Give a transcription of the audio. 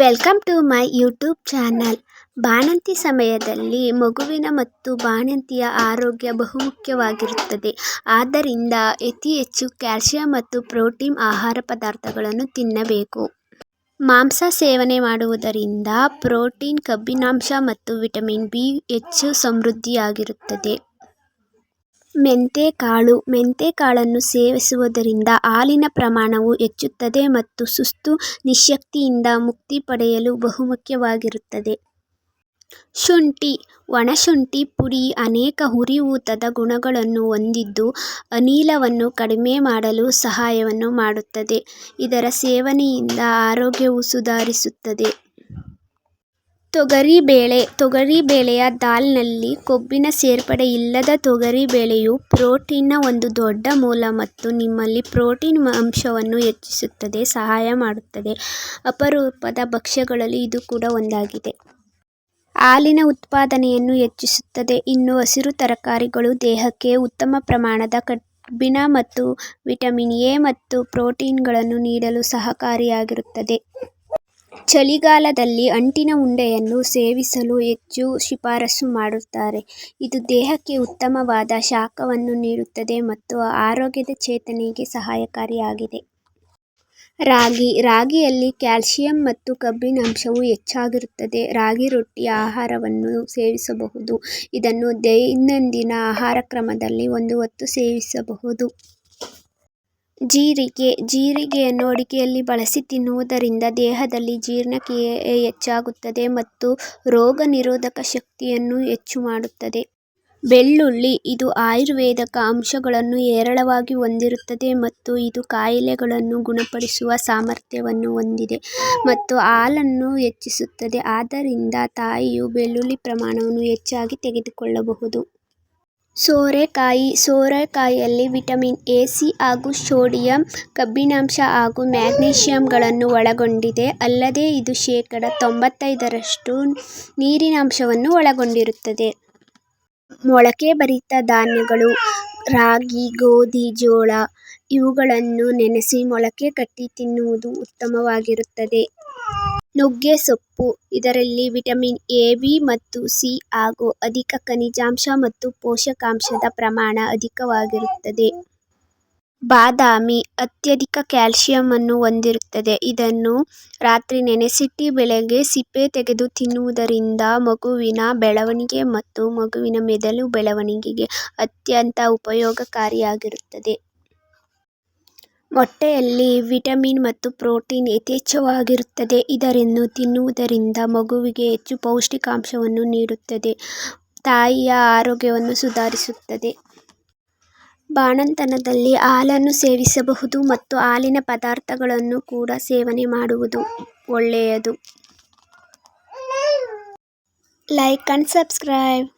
Welcome to my YouTube channel ಬಾಣಂತಿ ಸಮಯದಲ್ಲಿ ಮಗುವಿನ ಮತ್ತು ಬಾಣಂತಿಯ ಆರೋಗ್ಯ ಬಹುಮುಖ್ಯವಾಗಿರುತ್ತದೆ ಆದ್ದರಿಂದ ಅತಿ ಹೆಚ್ಚು ಕ್ಯಾಲ್ಸಿಯಂ ಮತ್ತು ಪ್ರೋಟೀನ್ ಆಹಾರ ಪದಾರ್ಥಗಳನ್ನು ತಿನ್ನಬೇಕು. ಮಾಂಸ ಸೇವನೆ ಮಾಡುವುದರಿಂದ ಪ್ರೋಟೀನ್, ಕಬ್ಬಿನಾಂಶ ಮತ್ತು ವಿಟಮಿನ್ ಬಿ ಹೆಚ್ಚು ಸಮೃದ್ಧಿಯಾಗಿರುತ್ತದೆ. ಮೆಂತೆಕಾಳು. ಮೆಂತೆಕಾಳನ್ನು ಸೇವಿಸುವುದರಿಂದ ಹಾಲಿನ ಪ್ರಮಾಣವು ಹೆಚ್ಚುತ್ತದೆ ಮತ್ತು ಸುಸ್ತು ನಿಶ್ಶಕ್ತಿಯಿಂದ ಮುಕ್ತಿ ಪಡೆಯಲು ಬಹುಮುಖ್ಯವಾಗಿರುತ್ತದೆ. ಶುಂಠಿ. ಒಣಶುಂಠಿ ಪುಡಿ ಅನೇಕ ಉರಿಯೂತದ ಗುಣಗಳನ್ನು ಹೊಂದಿದ್ದು ಅನಿಲವನ್ನು ಕಡಿಮೆ ಮಾಡಲು ಸಹಾಯವನ್ನು ಮಾಡುತ್ತದೆ. ಇದರ ಸೇವನೆಯಿಂದ ಆರೋಗ್ಯವು ಸುಧಾರಿಸುತ್ತದೆ. ತೊಗರಿಬೇಳೆ, ತೊಗರಿಬೇಳೆಯ ದಾಲ್ನಲ್ಲಿ ಕೊಬ್ಬಿನ ಸೇರ್ಪಡೆ ಇಲ್ಲದ ತೊಗರಿ ಬೇಳೆಯು ಪ್ರೋಟೀನ್ನ ಒಂದು ದೊಡ್ಡ ಮೂಲ ಮತ್ತು ನಿಮ್ಮಲ್ಲಿ ಪ್ರೋಟೀನ್ ಅಂಶವನ್ನು ಹೆಚ್ಚಿಸುತ್ತದೆ, ಸಹಾಯ ಮಾಡುತ್ತದೆ. ಅಪರೂಪದ ಭಕ್ಷ್ಯಗಳಲ್ಲಿ ಇದು ಕೂಡ ಒಂದಾಗಿದೆ. ಹಾಲಿನ ಉತ್ಪಾದನೆಯನ್ನು ಹೆಚ್ಚಿಸುತ್ತದೆ. ಇನ್ನು ಹಸಿರು ತರಕಾರಿಗಳು ದೇಹಕ್ಕೆ ಉತ್ತಮ ಪ್ರಮಾಣದ ಕಬ್ಬಿಣ ಮತ್ತು ವಿಟಮಿನ್ ಎ ಮತ್ತು ಪ್ರೋಟೀನ್ಗಳನ್ನು ನೀಡಲು ಸಹಕಾರಿಯಾಗಿರುತ್ತದೆ. ಚಳಿಗಾಲದಲ್ಲಿ ಅಂಟಿನ ಉಂಡೆಯನ್ನು ಸೇವಿಸಲು ಹೆಚ್ಚು ಶಿಫಾರಸು ಮಾಡುತ್ತಾರೆ. ಇದು ದೇಹಕ್ಕೆ ಉತ್ತಮವಾದ ಶಾಖವನ್ನು ನೀಡುತ್ತದೆ ಮತ್ತು ಆರೋಗ್ಯದ ಚೇತನೆಗೆ ಸಹಾಯಕಾರಿಯಾಗಿದೆ. ರಾಗಿ, ರಾಗಿಯಲ್ಲಿ ಕ್ಯಾಲ್ಸಿಯಂ ಮತ್ತು ಕಬ್ಬಿನಾಂಶವು ಹೆಚ್ಚಾಗಿರುತ್ತದೆ. ರಾಗಿ ರೊಟ್ಟಿ ಆಹಾರವನ್ನು ಸೇವಿಸಬಹುದು. ಇದನ್ನು ದೈನಂದಿನ ಆಹಾರ ಕ್ರಮದಲ್ಲಿ ಒಂದು ಹೊತ್ತು ಸೇವಿಸಬಹುದು. ಜೀರಿಗೆ, ಜೀರಿಗೆಯನ್ನು ಅಡುಗೆಯಲ್ಲಿ ಬಳಸಿ ತಿನ್ನುವುದರಿಂದ ದೇಹದಲ್ಲಿ ಜೀರ್ಣಕ್ರಿಯೆ ಹೆಚ್ಚಾಗುತ್ತದೆ ಮತ್ತು ರೋಗ ನಿರೋಧಕ ಶಕ್ತಿಯನ್ನು ಹೆಚ್ಚು ಮಾಡುತ್ತದೆ. ಬೆಳ್ಳುಳ್ಳಿ ಇದು ಆಯುರ್ವೇದಕ ಅಂಶಗಳನ್ನು ಹೇರಳವಾಗಿ ಹೊಂದಿರುತ್ತದೆ ಮತ್ತು ಇದು ಕಾಯಿಲೆಗಳನ್ನು ಗುಣಪಡಿಸುವ ಸಾಮರ್ಥ್ಯವನ್ನು ಹೊಂದಿದೆ ಮತ್ತು ಹಾಲನ್ನು ಹೆಚ್ಚಿಸುತ್ತದೆ. ಆದ್ದರಿಂದ ತಾಯಿಯು ಬೆಳ್ಳುಳ್ಳಿ ಪ್ರಮಾಣವನ್ನು ಹೆಚ್ಚಾಗಿ ತೆಗೆದುಕೊಳ್ಳಬಹುದು. ಸೋರೆಕಾಯಿ ಸೋರೆಕಾಯಿಯಲ್ಲಿ ವಿಟಮಿನ್ ಎ, ಸಿ ಹಾಗೂ ಸೋಡಿಯಂ ಕಬ್ಬಿಣಾಂಶ ಹಾಗೂ ಮ್ಯಾಗ್ನೀಷಿಯಂಗಳನ್ನು ಒಳಗೊಂಡಿದೆ. ಅಲ್ಲದೆ ಇದು ಶೇಕಡ ತೊಂಬತ್ತೈದರಷ್ಟು ನೀರಿನಂಶವನ್ನು ಒಳಗೊಂಡಿರುತ್ತದೆ. ಮೊಳಕೆ ಬರಿತ ಧಾನ್ಯಗಳು, ರಾಗಿ, ಗೋಧಿ, ಜೋಳ ಇವುಗಳನ್ನು ನೆನೆಸಿ ಮೊಳಕೆ ಕಟ್ಟಿ ತಿನ್ನುವುದು ಉತ್ತಮವಾಗಿರುತ್ತದೆ. ನುಗ್ಗೆ ಸೊಪ್ಪು. ಇದರಲ್ಲಿ ವಿಟಮಿನ್ ಎ, ಬಿ ಮತ್ತು ಸಿ ಹಾಗೂ ಅಧಿಕ ಖನಿಜಾಂಶ ಮತ್ತು ಪೋಷಕಾಂಶದ ಪ್ರಮಾಣ ಅಧಿಕವಾಗಿರುತ್ತದೆ. ಬಾದಾಮಿ ಅತ್ಯಧಿಕ ಕ್ಯಾಲ್ಸಿಯಂನ್ನು ಹೊಂದಿರುತ್ತದೆ. ಇದನ್ನು ರಾತ್ರಿ ನೆನೆಸಿಟ್ಟು ಬೆಳಗ್ಗೆ ಸಿಪ್ಪೆ ತೆಗೆದು ತಿನ್ನುವುದರಿಂದ ಮಗುವಿನ ಬೆಳವಣಿಗೆ ಮತ್ತು ಮಗುವಿನ ಮೆದುಳು ಬೆಳವಣಿಗೆಗೆ ಅತ್ಯಂತ ಉಪಯೋಗಕಾರಿಯಾಗಿರುತ್ತದೆ. ಮೊಟ್ಟೆಯಲ್ಲಿ ವಿಟಮಿನ್ ಮತ್ತು ಪ್ರೋಟೀನ್ ಯಥೇಚ್ಛವಾಗಿರುತ್ತದೆ. ಇದನ್ನು ತಿನ್ನುವುದರಿಂದ ಮಗುವಿಗೆ ಹೆಚ್ಚು ಪೌಷ್ಟಿಕಾಂಶವನ್ನು ನೀಡುತ್ತದೆ. ತಾಯಿಯ ಆರೋಗ್ಯವನ್ನು ಸುಧಾರಿಸುತ್ತದೆ. ಬಾಣಂತನದಲ್ಲಿ ಹಾಲನ್ನು ಸೇವಿಸಬಹುದು ಮತ್ತು ಹಾಲಿನ ಪದಾರ್ಥಗಳನ್ನು ಕೂಡ ಸೇವನೆ ಮಾಡುವುದು ಒಳ್ಳೆಯದು. Like and subscribe.